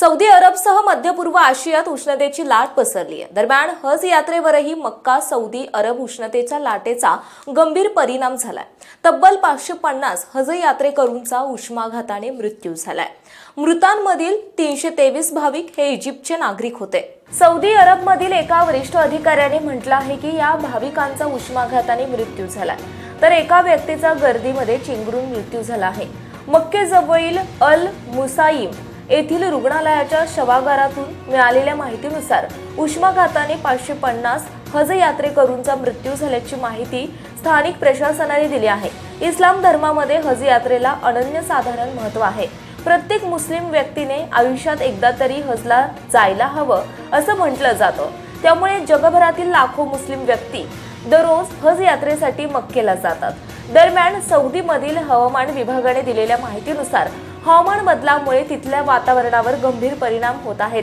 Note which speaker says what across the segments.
Speaker 1: Saudi अरबसह मध्य पूर्व आशियात उष्णतेची लाट पसरली आहे. दरम्यान हज यात्रेवरही मक्का सौदी अरब उष्णतेच्या लाटेचा गंभीर परिणाम झालाय. तब्बल पाचशे पन्नास हज यात्रेकरूंचा उष्माघाताने मृत्यू झालाय. मृतांमधील तीनशे तेवीस भाविक हे इजिप्तचे नागरिक होते. सौदी अरबमधील एका वरिष्ठ अधिकाऱ्याने म्हटलं आहे की या भाविकांचा उष्माघाताने मृत्यू झालाय. तर एका व्यक्तीचा गर्दीमध्ये चिंगरून मृत्यू झाला आहे. मक्केजवळील अल मुसाईम येथील रुग्णालयाच्या शवागारातून मिळालेल्या माहितीनुसार उष्माघाताने पाचशे पन्नास हज यात्रेकरूंचा मृत्यू झाल्याची माहिती स्थानिक प्रशासनाने दिली आहे. इस्लाम धर्मामध्ये हज यात्रेला अनन्यसाधारण महत्त्व आहे. प्रत्येक मुस्लिम व्यक्तीने आयुष्यात एकदा तरी हजला जायला हवं असं म्हटलं जातं. त्यामुळे जगभरातील लाखो मुस्लिम व्यक्ती दररोज हज यात्रेसाठी मक्केला जातात. दरम्यान सौदीमधील हवामान विभागाने दिलेल्या माहितीनुसार हवामान बदलामुळे तिथल्या वातावरणावर गंभीर परिणाम होत आहेत.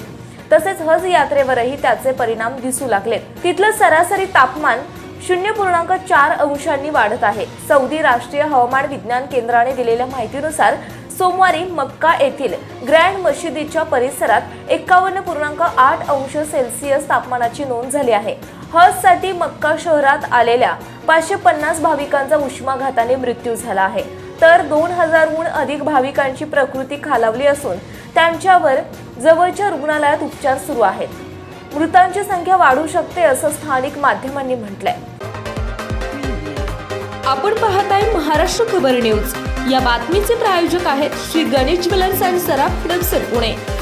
Speaker 1: तसेच हज यात्रेवरही त्याचे परिणाम दिसू लागलेत तिथलं सरासरी तापमान शून्य पूर्णांक चार अंशांनी वाढत आहे. सौदी राष्ट्रीय हवामान विज्ञान केंद्राने दिलेल्या माहितीनुसार सोमवारी मक्का येथील ग्रँड मशिदीच्या परिसरात एकावन्न पूर्णांक आठ अंश सेल्सिअस तापमानाची नोंद झाली आहे. हजसाठी मक्का शहरात आलेल्या पाचशे पन्नास भाविकांचा उष्माघाताने मृत्यू झाला आहे. तर दोन हजारहून अधिक भाविकांची प्रकृती खालावली असून त्यांच्यावर जवळच्या रुग्णालयात उपचार सुरू आहेत. मृतांची संख्या वाढू शकते असं स्थानिक माध्यमांनी म्हटलंय.
Speaker 2: आपण पाहत आहे महाराष्ट्र खबर न्यूज. या बातमीचे प्रायोजक आहेत श्री गणेश ज्वेलर्स अँड सराफ हडपसर पुणे.